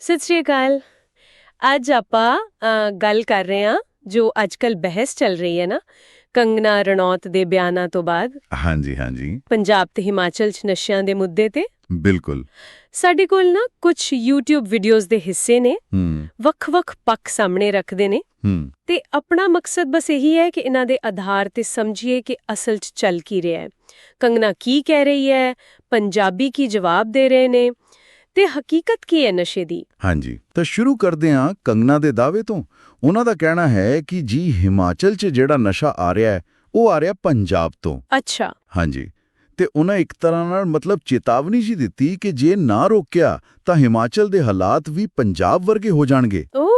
ਸਤਿ ਸ਼੍ਰੀ ਅਕਾਲ। ਅੱਜ ਆਪਾਂ ਗੱਲ ਕਰ ਰਹੇ ਹਾਂ ਜੋ ਅੱਜਕੱਲ ਬਹਿਸ ਚੱਲ ਰਹੀ ਹੈ ਨਾ ਕੰਗਨਾ ਰਣੌਤ ਦੇ ਬਿਆਨਾਂ ਤੋਂ ਬਾਅਦ। ਹਾਂਜੀ ਹਾਂਜੀ। ਪੰਜਾਬ ਤੇ ਹਿਮਾਚਲ 'ਚ ਨਸ਼ਿਆਂ ਦੇ ਮੁੱਦੇ ਤੇ। ਬਿਲਕੁਲ। ਸਾਡੇ ਕੋਲ ਨਾ ਕੁਝ YouTube ਵੀਡੀਓਜ਼ ਦੇ ਹਿੱਸੇ ਨੇ। ਵੱਖ-ਵੱਖ ਪੱਖ ਸਾਹਮਣੇ ਰੱਖਦੇ ਨੇ। ਤੇ ਆਪਣਾ ਮਕਸਦ ਬਸ ਇਹੀ ਹੈ ਕਿ ਇਹਨਾਂ ਦੇ ਆਧਾਰ ਤੇ ਸਮਝੀਏ ਕਿ ਅਸਲ 'ਚ ਚੱਲ ਕੀ ਰਿਹਾ ਹੈ। ਕੰਗਨਾ ਕੀ ਕਹਿ ਰਹੀ ਹੈ? ਪੰਜਾਬੀ ਕੀ ਜਵਾਬ ਦੇ ਰਹੇ ਨੇ? ਤੇ ਹਕੀਕਤ ਕੀ ਹੈ ਨਸ਼ੇ ਦੀ? ਹਾਂਜੀ ਤਾਂ ਸ਼ੁਰੂ ਕਰਦੇ ਹਾਂ ਕੰਗਨਾ ਦੇ ਦਾਅਵੇ ਤੋਂ। ਉਹਨਾਂ ਦਾ ਕਹਿਣਾ ਹੈ ਕਿ ਜੀ ਹਿਮਾਚਲ 'ਚ ਜਿਹੜਾ ਨਸ਼ਾ ਆ ਰਿਹਾ ਹੈ ਉਹ ਆ ਰਿਹਾ ਪੰਜਾਬ ਤੋਂ। ਅੱਛਾ। ਹਾਂਜੀ ਤੇ ਉਹਨਾਂ ਇੱਕ ਤਰ੍ਹਾਂ ਨਾਲ ਮਤਲਬ ਚੇਤਾਵਨੀ ਜੀ ਦਿੱਤੀ ਕਿ ਜੇ ਨਾ ਰੋਕਿਆ ਤਾਂ ਹਿਮਾਚਲ ਦੇ ਹਾਲਾਤ ਵੀ ਪੰਜਾਬ ਵਰਗੇ ਹੋ ਜਾਣਗੇ। ਓ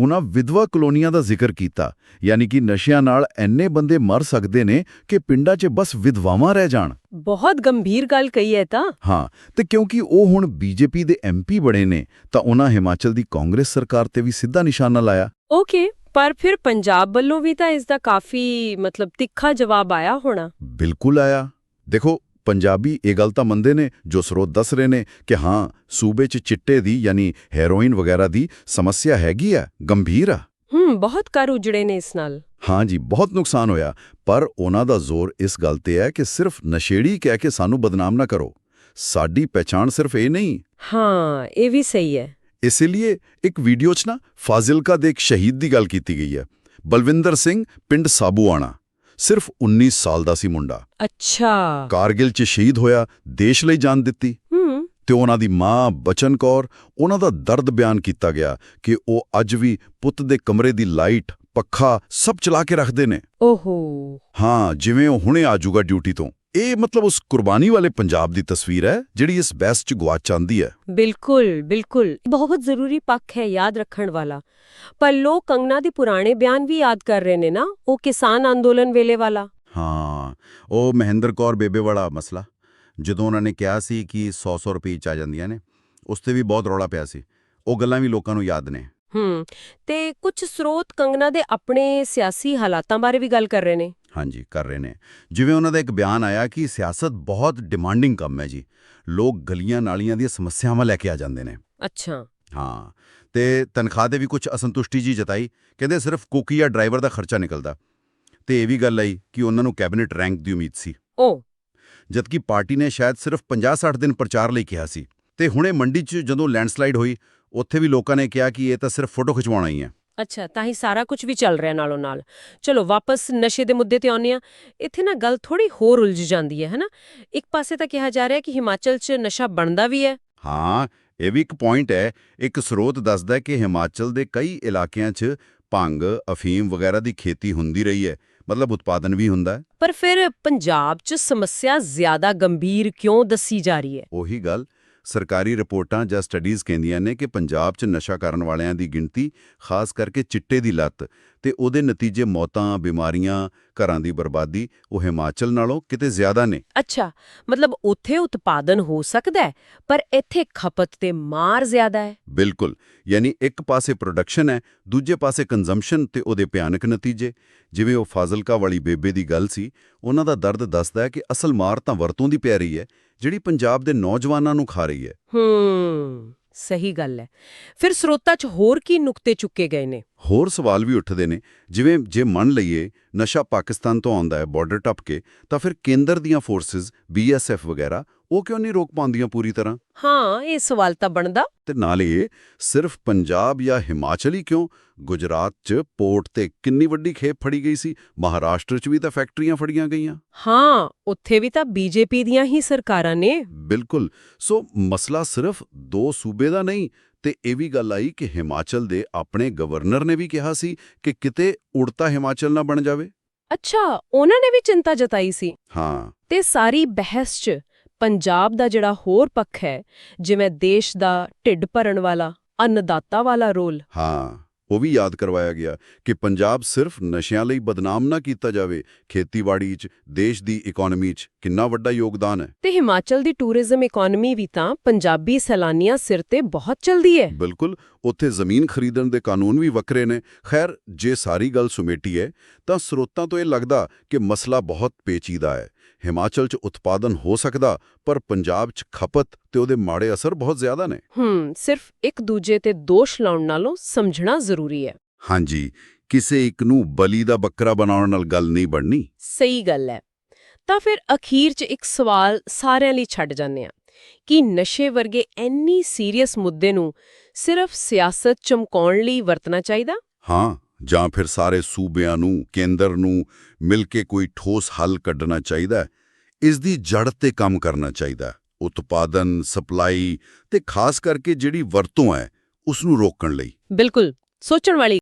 ਉਹਨਾਂ ਵਿਧਵਾ ਕਲੋਨੀਆਂ ਦਾ ਜ਼ਿਕਰ ਕੀਤਾ ਯਾਨੀ ਕਿ ਨਸ਼ਿਆਂ ਨਾਲ ਐਨੇ ਬੰਦੇ ਮਰ ਸਕਦੇ ਨੇ ਕਿ ਪਿੰਡਾਂ 'ਚ ਬਸ ਵਿਧਵਾਵਾਂ ਰਹਿ ਜਾਣ। ਬਹੁਤ ਗੰਭੀਰ ਗੱਲ ਕਹੀ ਹੈ ਤਾਂ। ਹਾਂ ਤੇ ਕਿਉਂਕਿ ਉਹ ਹੁਣ ਬੀਜੇਪੀ ਦੇ ਐਮਪੀ ਬਣੇ ਨੇ ਤਾਂ ਉਹਨਾਂ ਹਿਮਾਚਲ ਦੀ ਕਾਂਗਰਸ ਸਰਕਾਰ ਤੇ ਵੀ ਸਿੱਧਾ ਨਿਸ਼ਾਨਾ ਲਾਇਆ। ਓਕੇ ਪਰ ਫਿਰ ਪੰਜਾਬ ਵੱਲੋਂ ਵੀ ਤਾਂ ਇਸ ਦਾ ਕਾਫੀ ਮਤਲਬ ਤਿੱਖਾ ਜਵਾਬ ਆਇਆ ਹੋਣਾ। ਬਿਲਕੁਲ ਆਇਆ। ਦੇਖੋ ਪੰਜਾਬੀ ਇਹ ਗੱਲ ਤਾਂ ਮੰਨਦੇ ਨੇ ਜੋ ਸਰੋਤ ਦੱਸ ਰਹੇ ਨੇ ਕਿ ਹਾਂ ਸੂਬੇ 'ਚ ਚਿੱਟੇ ਦੀ ਯਾਨੀ ਹੈਰੋਇਨ ਵਗੈਰਾ ਦੀ ਸਮੱਸਿਆ ਹੈਗੀ ਆ ਗੰਭੀਰ ਆ। ਹੂੰ ਬਹੁਤ ਕਰ ਉਜੜੇ ਨੇ ਇਸ ਨਾਲ। ਹਾਂ ਜੀ ਬਹੁਤ ਨੁਕਸਾਨ ਹੋਇਆ ਪਰ ਉਹਨਾਂ ਦਾ ਜ਼ੋਰ ਇਸ ਗੱਲ ਤੇ ਹੈ ਕਿ ਸਿਰਫ ਨਸ਼ੇੜੀ ਕਹਿ ਕੇ ਸਾਨੂੰ ਬਦਨਾਮ ਨਾ ਕਰੋ। ਸਾਡੀ ਪਹਿਚਾਣ ਸਿਰਫ ਇਹ ਨਹੀਂ। ਹਾਂ ਇਹ ਵੀ ਸਹੀ ਹੈ। ਇਸੇ ਲਈ ਇੱਕ ਵੀਡੀਓ 'ਚ ਨਾ ਫਾਜ਼ਿਲਕਾ ਦੇ ਇੱਕ ਸ਼ਹੀਦ ਦੀ ਗੱਲ ਕੀਤੀ ਗਈ ਹੈ। ਬਲਵਿੰਦਰ ਸਿੰਘ ਪਿੰਡ ਸਾਬੂਆਣਾ। ਸਿਰਫ 19 ਸਾਲ ਦਾ ਸੀ ਮੁੰਡਾ। ਅੱਛਾ। ਕਾਰਗਿਲ 'ਚ ਸ਼ਹੀਦ ਹੋਇਆ ਦੇਸ਼ ਲਈ ਜਾਨ ਦਿੱਤੀ। ਹੂੰ। ਤੇ ਉਹਨਾਂ ਦੀ ਮਾਂ ਬਚਨ ਕੌਰ ਉਹਨਾਂ ਦਾ ਦਰਦ ਬਿਆਨ ਕੀਤਾ ਗਿਆ ਕਿ ਉਹ ਅੱਜ ਵੀ ਪੁੱਤ ਦੇ ਕਮਰੇ ਦੀ ਲਾਈਟ ਪੱਖਾ ਸਭ ਚਲਾ ਕੇ ਰੱਖਦੇ ਨੇ। ਓਹੋ। ਹਾਂ ਜਿਵੇਂ ਉਹ ਹੁਣੇ ਆਜੂਗਾ ਡਿਊਟੀ ਤੋਂ। ਇਹ ਮਤਲਬ ਉਸ ਕੁਰਬਾਨੀ ਵਾਲੇ ਪੰਜਾਬ ਦੀ ਤਸਵੀਰ ਹੈ ਜਿਹੜੀ ਇਸ ਬਹਿਸ 'ਚ ਗਵਾਚ ਜਾਂਦੀ ਹੈ। ਬਿਲਕੁਲ ਬਿਲਕੁਲ। ਬਹੁਤ ਜ਼ਰੂਰੀ ਪੱਖ ਹੈ ਯਾਦ ਰੱਖਣ ਵਾਲਾ। ਪਰ ਲੋਕ ਕੰਗਨਾ ਦੇ ਪੁਰਾਣੇ ਬਿਆਨ ਵੀ ਯਾਦ ਕਰ ਰਹੇ ਨੇ ਨਾ ਉਹ ਕਿਸਾਨ ਅੰਦੋਲਨ ਵੇਲੇ ਵਾਲਾ। ਹਾਂ ਉਹ ਮਹਿੰਦਰ ਕੌਰ ਬੇਬੇ ਵਾਲਾ ਮਸਲਾ। ਜਦੋਂ ਉਹਨਾਂ ਨੇ ਕਿਹਾ ਸੀ ਕਿ 100-100 ਰੁਪਏ ਚ ਆ ਜਾਂਦੀਆਂ ਨੇ ਉਸ ਤੇ ਵੀ ਬਹੁਤ ਰੌਲਾ ਪਿਆ ਸੀ। ਉਹ ਗੱਲਾਂ ਵੀ ਲੋਕਾਂ ਨੂੰ ਯਾਦ ਨੇ। ਹੂੰ ਤੇ ਕੁਝ ਸਰੋਤ ਕੰਗਨਾ ਦੇ ਆਪਣੇ ਸਿਆਸੀ ਹਾਲਾਤਾਂ ਬਾਰੇ ਵੀ ਗੱਲ ਕਰ ਰਹੇ ਨੇ। ਹਾਂਜੀ ਕਰ ਰਹੇ ਨੇ। ਜਿਵੇਂ ਉਹਨਾਂ ਦਾ ਇੱਕ ਬਿਆਨ ਆਇਆ ਕਿ ਸਿਆਸਤ ਬਹੁਤ ਡਿਮਾਂਡਿੰਗ ਕੰਮ ਹੈ ਜੀ। ਲੋਕ ਗਲੀਆਂ ਨਾਲੀਆਂ ਦੀਆਂ ਸਮੱਸਿਆਵਾਂ ਲੈ ਕੇ ਆ ਜਾਂਦੇ ਨੇ। ਅੱਛਾ। ਹਾਂ ਤੇ ਤਨਖਾਹ ਦੇ ਵੀ ਕੁਝ ਅਸੰਤੁਸ਼ਟੀ ਜੀ ਜਤਾਈ। ਕਹਿੰਦੇ ਸਿਰਫ ਕੁਕੀ ਜਾਂ ਡਰਾਈਵਰ ਦਾ ਖਰਚਾ ਨਿਕਲਦਾ। ਤੇ ਇਹ ਵੀ ਗੱਲ ਆਈ ਕਿ ਉਹਨਾਂ ਨੂੰ ਕੈਬਨਿਟ ਰੈਂਕ ਦੀ ਉਮੀਦ ਸੀ। ਓ। ਜਦਕਿ ਪਾਰਟੀ ਨੇ ਸ਼ਾਇਦ ਸਿਰਫ 50-60 ਦਿਨ ਪ੍ਰਚਾਰ ਲਈ ਕਿਹਾ ਸੀ। ਤੇ ਹੁਣੇ ਮੰਡੀ 'ਚ ਜਦੋਂ ਲੈਂਡਸਲਾਈਡ ਹੋਈ ਉੱਥੇ ਵੀ ਲੋਕਾਂ ਨੇ ਕਿਹਾ ਕਿ ਇਹ ਤਾਂ ਸਿਰਫ ਫੋਟੋ ਖਿਚਵਾਉਣਾ ਹੀ ਹੈ ਅੱਛਾ ਤਾਂ ਹੀ ਸਾਰਾ ਕੁਝ ਵੀ ਚੱਲ ਰਿਹਾ ਨਾਲੋਂ ਨਾਲ। ਚਲੋ ਵਾਪਸ ਨਸ਼ੇ ਦੇ ਮੁੱਦੇ ਤੇ ਆਉਂਦੇ ਆ ਇੱਥੇ ਨਾ ਗੱਲ ਥੋੜੀ ਹੋਰ ਉਲਝ ਜਾਂਦੀ ਹੈ ਹਨਾ? ਇੱਕ ਪਾਸੇ ਤਾਂ ਕਿਹਾ ਜਾ ਰਿਹਾ ਕਿ ਹਿਮਾਚਲ 'ਚ ਨਸ਼ਾ ਬਣਦਾ ਵੀ ਹੈ। ਹਾਂ ਇਹ ਵੀ ਇੱਕ ਪੁਆਇੰਟ ਹੈ। ਇੱਕ ਸਰੋਤ ਦੱਸਦਾ ਹੈ ਕਿ ਹਿਮਾਚਲ ਦੇ ਕਈ ਇਲਾਕਿਆਂ 'ਚ ਭੰਗ ਅਫੀਮ ਵਗੈਰਾ ਦੀ ਖੇਤੀ ਹੁੰਦੀ ਰਹੀ ਹੈ। ਮਤਲਬ ਉਤਪਾਦਨ ਵੀ ਹੁੰਦਾ ਹੈ। ਪਰ ਫਿਰ ਪੰਜਾਬ 'ਚ ਸਮੱਸਿਆ ਜ਼ਿਆਦਾ ਗੰਭੀਰ ਕਿਉਂ ਦੱਸੀ ਜਾ ਰਹੀ ਹੈ? ਉਹੀ ਗੱਲ। ਸਰਕਾਰੀ ਰਿਪੋਰਟਾਂ ਜਾਂ ਸਟੱਡੀਜ਼ ਕਹਿੰਦੀਆਂ ਨੇ ਕਿ ਪੰਜਾਬ 'ਚ ਨਸ਼ਾ ਕਰਨ ਵਾਲਿਆਂ ਦੀ ਗਿਣਤੀ ਖਾਸ ਕਰਕੇ ਚਿੱਟੇ ਦੀ ਲੱਤ ਤੇ ਉਹਦੇ ਨਤੀਜੇ ਮੌਤਾਂ ਬਿਮਾਰੀਆਂ ਘਰਾਂ ਦੀ ਬਰਬਾਦੀ ਉਹ ਹਿਮਾਚਲ ਨਾਲੋਂ ਕਿਤੇ ਜ਼ਿਆਦਾ ਨੇ। ਅੱਛਾ ਮਤਲਬ ਉੱਥੇ ਉਤਪਾਦਨ ਹੋ ਸਕਦਾ ਹੈ ਪਰ ਇੱਥੇ ਖਪਤ ਤੇ ਮਾਰ ਜ਼ਿਆਦਾ ਹੈ। ਬਿਲਕੁਲ ਯਾਨੀ ਇੱਕ ਪਾਸੇ ਪ੍ਰੋਡਕਸ਼ਨ ਹੈ ਦੂਜੇ ਪਾਸੇ ਕੰਜ਼ੰਪਸ਼ਨ ਤੇ ਉਹਦੇ ਭਿਆਨਕ ਨਤੀਜੇ। ਜਿਵੇਂ ਉਹ ਫਾਜ਼ਿਲਕਾ ਵਾਲੀ ਬੇਬੇ ਦੀ ਗੱਲ ਸੀ ਉਹਨਾਂ ਦਾ ਦਰਦ ਦੱਸਦਾ ਹੈ ਕਿ ਅਸਲ ਮਾਰ ਤਾਂ ਵਰਤੋਂ ਦੀ ਪੈ ਰਹੀ ਹੈ ਜਿਹੜੀ ਪੰਜਾਬ ਦੇ ਨੌਜਵਾਨਾਂ ਨੂੰ ਖਾ ਰਹੀ ਹੈ। ਹੂੰ। ਸਹੀ ਗੱਲ ਹੈ। ਫਿਰ ਸਰੋਤਾ 'ਚ ਹੋਰ ਕੀ ਨੁਕਤੇ ਚੁੱਕੇ ਗਏ ਨੇ? ਹੋਰ ਸਵਾਲ ਵੀ ਉੱਠਦੇ ਨੇ, ਜਿਵੇਂ ਜੇ ਮੰਨ ਲਈਏ ਨਸ਼ਾ ਪਾਕਿਸਤਾਨ ਤੋਂ ਆਉਂਦਾ ਹੈ ਬਾਰਡਰ ਟੱਪ ਕੇ, ਤਾਂ ਫਿਰ ਕੇਂਦਰ ਦੀਆਂ ਫੋਰਸਸ ਬੀਐਸਐਫ ਵਗੈਰਾ ਉਹ ਕਿਉਂ ਨਹੀਂ ਰੋਕ ਪਾਉਂਦੀਆਂ ਪੂਰੀ ਤਰ੍ਹਾਂ? ਹਾਂ ਇਹ ਸਵਾਲ ਤਾਂ ਬਣਦਾ। ਤੇ ਨਾਲੇ ਸਿਰਫ ਪੰਜਾਬ ਜਾਂ ਹਿਮਾਚਲ ਹੀ ਕਿਉਂ? ਗੁਜਰਾਤ 'ਚ ਪੋਰਟ ਤੇ ਕਿੰਨੀ ਵੱਡੀ ਖੇਪ ਫੜੀ ਗਈ ਸੀ? ਮਹਾਰਾਸ਼ਟਰ 'ਚ ਵੀ ਤਾਂ ਫੈਕਟਰੀਆਂ ਫੜੀਆਂ ਗਈਆਂ। ਹਾਂ ਉੱਥੇ ਵੀ ਤਾਂ ਬੀਜੇਪੀ ਦੀਆਂ ਹੀ ਸਰਕਾਰਾਂ ਨੇ। ਬਿਲਕੁਲ। ਸੋ ਮਸਲਾ ਸਿਰਫ ਦੋ ਸੂਬੇ ਦਾ ਨਹੀਂ ਤੇ ਇਹ ਵੀ ਗੱਲ ਆਈ ਕਿ ਹਿਮਾਚਲ ਦੇ ਆਪਣੇ ਗਵਰਨਰ ਨੇ ਵੀ ਕਿਹਾ ਸੀ ਕਿ ਕਿਤੇ ਉੜਤਾ ਹਿਮਾਚਲ ਨਾ ਬਣ ਜਾਵੇ। ਅੱਛਾ ਉਹਨਾਂ ਨੇ ਵੀ ਚਿੰਤਾ ਜਤਾਈ ਸੀ। ਹਾਂ। ਤੇ ਸਾਰੀ ਬਹਿਸ 'ਚ ਪੰਜਾਬ ਦਾ ਜਿਹੜਾ ਹੋਰ ਪੱਖ ਹੈ ਜਿਵੇਂ ਦੇਸ਼ ਦਾ ਢਿੱਡ ਭਰਨ ਵਾਲਾ ਅੰਨਦਾਤਾ ਵਾਲਾ ਰੋਲ। ਹਾਂ ਉਹ ਵੀ ਯਾਦ ਕਰਵਾਇਆ ਗਿਆ ਕਿ ਪੰਜਾਬ ਸਿਰਫ ਨਸ਼ਿਆਂ ਲਈ ਬਦਨਾਮ ਨਾ ਕੀਤਾ ਜਾਵੇ ਖੇਤੀਬਾੜੀ 'ਚ ਦੇਸ਼ ਦੀ ਇਕਨੋਮੀ 'ਚ ਕਿੰਨਾ ਵੱਡਾ ਯੋਗਦਾਨ ਹੈ। ਤੇ ਹਿਮਾਚਲ ਦੀ ਟੂਰਿਜ਼ਮ ਇਕਨੋਮੀ ਵੀ ਤਾਂ ਪੰਜਾਬੀ ਸੈਲਾਨੀਆਂ ਸਿਰ ਤੇ ਬਹੁਤ ਚਲਦੀ ਹੈ। ਬਿਲਕੁਲ ਉੱਥੇ ਜ਼ਮੀਨ ਖਰੀਦਣ ਦੇ ਕਾਨੂੰਨ ਵੀ ਵੱਖਰੇ ਨੇ। ਖੈਰ ਜੇ ਸਾਰੀ ਗੱਲ ਸੁਮੇਟੀ ਹੈ ਤਾਂ ਸਰੋਤਾਂ ਤੋਂ ਇਹ ਲੱਗਦਾ ਕਿ ਮਸਲਾ ਬਹੁਤ ਪੇਚੀਦਾ ਹੈ। ਹਿਮਾਚਲ 'ਚ ਉਤਪਾਦਨ ਹੋ ਸਕਦਾ ਪਰ ਪੰਜਾਬ 'ਚ ਖਪਤ ਤੇ ਉਹਦੇ ਮਾੜੇ ਅਸਰ ਬਹੁਤ ਜ਼ਿਆਦਾ ਨੇ। ਹੂੰ ਸਿਰਫ ਇੱਕ ਦੂਜੇ ਤੇ ਦੋਸ਼ ਲਾਉਣ ਨਾਲੋਂ ਸਮਝਣਾ ਜ਼ਰੂਰੀ ਹੈ। ਹਾਂਜੀ ਕਿਸੇ ਇੱਕ ਨੂੰ ਬਲੀ ਦਾ ਬੱਕਰਾ ਬਣਾਉਣ ਨਾਲ ਗੱਲ ਨਹੀਂ ਬਣਨੀ। ਸਹੀ ਗੱਲ ਹੈ। ਤਾਂ ਫਿਰ ਅਖੀਰ 'ਚ ਇੱਕ ਸਵਾਲ ਸਾਰਿਆਂ ਲਈ ਛੱਡ ਜਾਂਦੇ ਆ ਕਿ ਨਸ਼ੇ ਵਰਗੇ ਇੰਨੀ ਸੀਰੀਅਸ ਮੁੱਦੇ ਨੂੰ ਸਿਰਫ ਸਿਆਸਤ ਚਮਕਾਉਣ ਲਈ ਵਰਤਣਾ ਚਾਹੀਦਾ? ਹਾਂ। ਜਾਂ ਫਿਰ ਸਾਰੇ ਸੂਬਿਆਂ ਨੂੰ, ਕੇਂਦਰ ਨੂੰ ਮਿਲ ਕੇ ਕੋਈ ਠੋਸ ਹੱਲ ਕੱਢਣਾ ਚਾਹੀਦਾ ਹੈ। ਇਸ ਦੀ ਜੜ ਤੇ ਕੰਮ ਕਰਨਾ ਚਾਹੀਦਾ ਉਤਪਾਦਨ, ਸਪਲਾਈ ਤੇ ਖਾਸ ਕਰਕੇ ਜਿਹੜੀ ਵਰਤੋਂ ਹੈ ਉਸ ਨੂੰ ਰੋਕਣ ਲਈ ਬਿਲਕੁਲ, ਸੋਚਣ ਵਾਲੀ